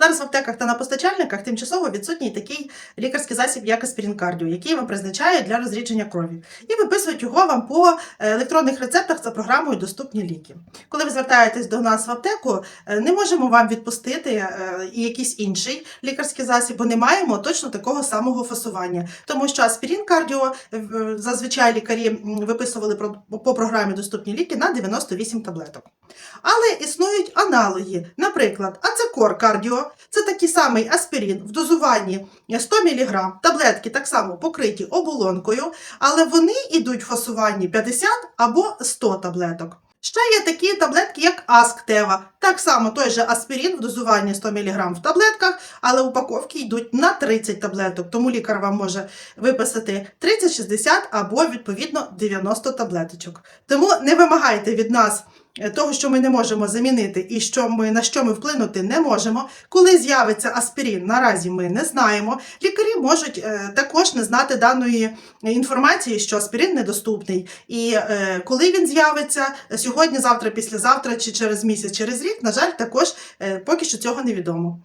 Зараз в аптеках та на постачальниках тимчасово відсутній такий лікарський засіб, як аспірин кардіо, який вам призначають для розрідження крові, і виписують його вам по е, електронних рецептах за програмою Доступні ліки. Коли ви звертаєтесь до нас в аптеку, е, не можемо вам відпустити е, і якийсь інший лікарський засіб, бо не маємо точно такого самого фасування. Тому що аспірин кардіо в- зазвичай лікарі виписували по програмі Доступні ліки на 98 таблеток. Але існують аналоги. Наприклад, ацекор кардіо це такий самий аспірин в дозуванні 100 мг. Таблетки так само покриті оболонкою, але вони йдуть в фасуванні 50 або 100 таблеток. Ще є такі таблетки, як Асктева. Так само той же аспірин в дозуванні 100 мг в таблетках, але упаковки йдуть на 30 таблеток. Тому лікар вам може виписати 30, 60 або відповідно 90 таблеточок. Тому не вимагайте від нас того, що ми не можемо замінити і що ми на що ми вплинути не можемо. Коли з'явиться аспірин, наразі ми не знаємо. Лікарі можуть е, також не знати даної інформації, що аспірин недоступний. І е, коли він з'явиться сьогодні, завтра, післязавтра чи через місяць, через рік, на жаль, також е, поки що цього невідомо.